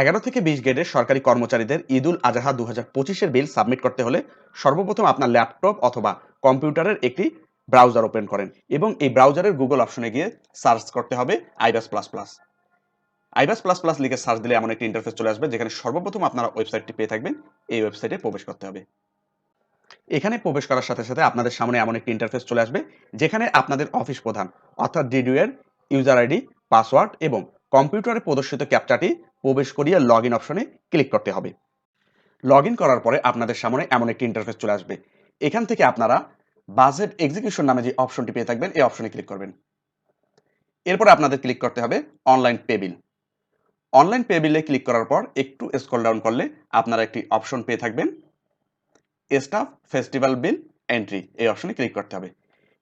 এগারো থেকে বিশ গ্রেডের সরকারি কর্মচারীদের ঈদুল আজহা দু হাজার পঁচিশের বিল সাবমিট করতে হলে সর্বপ্রথম আপনার ল্যাপটপ অথবা কম্পিউটারের একটি ব্রাউজার ওপেন করেন এবং এই ব্রাউজারের গুগল অপশনে গিয়ে সার্চ করতে হবে iBAS plus plus. IBAS plus plus লিখে সার্চ দিলে এমন একটি ইন্টারফেস চলে আসবে যেখানে সর্বপ্রথম আপনারা ওয়েবসাইটটি পেয়ে থাকবেন, এই ওয়েবসাইটে প্রবেশ করতে হবে। এখানে প্রবেশ করার সাথে সাথে আপনাদের সামনে এমন একটি ইন্টারফেস চলে আসবে যেখানে আপনাদের অফিস প্রধান অর্থাৎ ডিডিউ এর ইউজার আইডি পাসওয়ার্ড এবং কম্পিউটারে প্রদর্শিত ক্যাপচাটি প্রবেশ করিয়ে লগ ইন অপশনে ক্লিক করতে হবে। লগ ইন করার পরে আপনাদের সামনে এমন একটি ইন্টারফেস চলে আসবে। এখান থেকে আপনারা বাজেট এক্সিকিউশন নামে যে অপশনটি পেয়ে থাকবেন, এই অপশনে ক্লিক করবেন। এরপর আপনাদের ক্লিক করতে হবে online pay bill online pay বিলে ক্লিক করার পর একটু স্ক্রল ডাউন করলে আপনারা একটি অপশন পেয়ে থাকবেন স্টাফ ফেস্টিভ্যাল বিল এন্ট্রি এই অপশনে ক্লিক করতে হবে।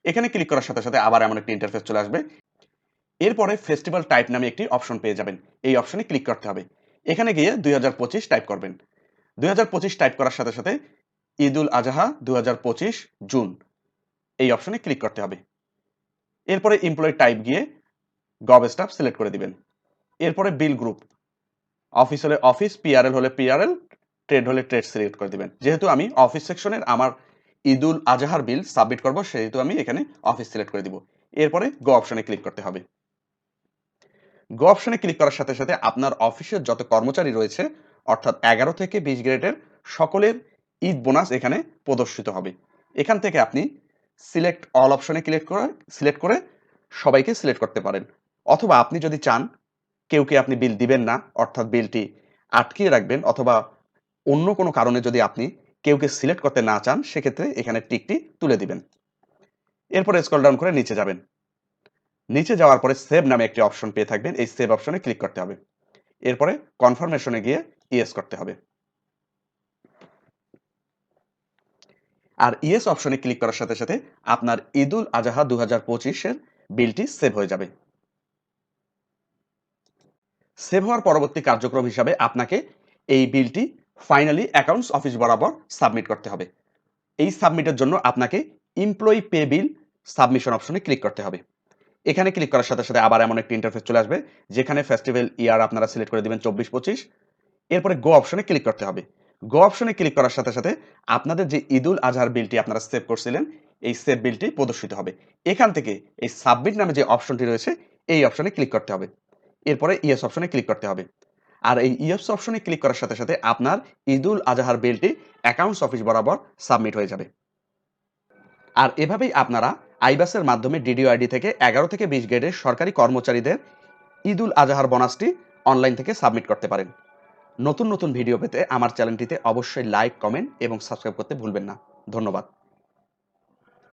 এখানে ক্লিক করার সাথে সাথে আবার এমন একটি ইন্টারফেস চলে আসবে এরপরে ফেস্টিভ্যাল টাইপ নামে একটি অপশন পেয়ে যাবেন। এই অপশনে ক্লিক করতে হবে। এখানে গিয়ে দুই টাইপ করবেন। দুই টাইপ করার সাথে সাথে ঈদুল আজহা দু জুন এই অপশনে ক্লিক করতে হবে। এরপরে এমপ্লয়ি টাইপ গিয়ে গভ স্টাফ সিলেক্ট করে দিবেন। এরপরে বিল গ্রুপ অফিস হলে অফিস পিআরএল হলে পিআরএল ট্রেড হলে ট্রেড সিলেক্ট করে দিবেন। যেহেতু আমি অফিস সেকশনের আমার ঈদুল আজহার বিল সাবমিট করব, সেহেতু আমি এখানে অফিস সিলেক্ট করে দিব। এরপরে গো অপশনে ক্লিক করতে হবে। গো অপশনে ক্লিক করার সাথে সাথে আপনার অফিসের যত কর্মচারী রয়েছে, অর্থাৎ এগারো থেকে বিশ গ্রেডের সকলের ঈদ বোনাস এখানে প্রদর্শিত হবে। এখান থেকে আপনি সিলেক্ট অল অপশনে ক্লিক করে, সিলেক্ট করে সবাইকে সিলেক্ট করতে পারেন। অথবা আপনি যদি চান কেউকে আপনি বিল দিবেন না, অর্থাৎ বিলটি আটকিয়ে রাখবেন, অথবা অন্য কোনো কারণে যদি আপনি কেউকে সিলেক্ট করতে না চান, সেক্ষেত্রে এখানে টিকটি তুলে দিবেন। এরপরে স্কল ডাউন করে নিচে যাবেন। নিচে যাওয়ার পরে সেভ নামে একটি অপশন পেয়ে থাকবেন। এই সেভ অপশনে ক্লিক করতে হবে। এরপরে কনফার্মেশনে গিয়ে ইয়েস করতে হবে। আর ইয়েস অপশনে ক্লিক করার সাথে সাথে আপনার ঈদুল আজহা দু হাজার পঁচিশের বিলটি সেভ হয়ে যাবে। সেভ হওয়ার পরবর্তী কার্যক্রম হিসাবে আপনাকে এই বিলটি ফাইনালি অ্যাকাউন্টস অফিস বরাবর সাবমিট করতে হবে। এই সাবমিটের জন্য আপনাকে এমপ্লয়ি পে বিল সাবমিশন অপশনে ক্লিক করতে হবে। এখানে ক্লিক করার সাথে সাথে আবার এমন একটি ইন্টারফেস চলে আসবে, যেখানে ফেস্টিভ্যাল ইয়ার আপনারা সিলেক্ট করে দেবেন চব্বিশ পঁচিশ। এরপরে গো অপশনে ক্লিক করতে হবে। গো অপশনে ক্লিক করার সাথে সাথে আপনাদের যে ঈদুল আজহার বিলটি আপনারা সেভ করছিলেন, এই সেভ বিলটি প্রদর্শিত হবে। এখান থেকে এই সাবমিট নামে যে অপশনটি রয়েছে, এই অপশনে ক্লিক করতে হবে। এরপরে ইয়েস অপশনে ক্লিক করতে হবে। আর এই ইয়েস অপশনে ক্লিক করার সাথে সাথে আপনার ঈদুল আজহার বিলটি অ্যাকাউন্টস অফিস বরাবর সাবমিট হয়ে যাবে। আর এভাবেই আপনারা আইবাসের মাধ্যমে ডিডিওআইডি থেকে এগারো থেকে বিশ গ্রেডের সরকারি কর্মচারীদের ঈদুল আজহার বোনাসটি অনলাইন থেকে সাবমিট করতে পারেন। নতুন নতুন ভিডিও পেতে আমার চ্যানেলটিতে অবশ্যই লাইক, কমেন্ট এবং সাবস্ক্রাইব করতে ভুলবেন না। ধন্যবাদ।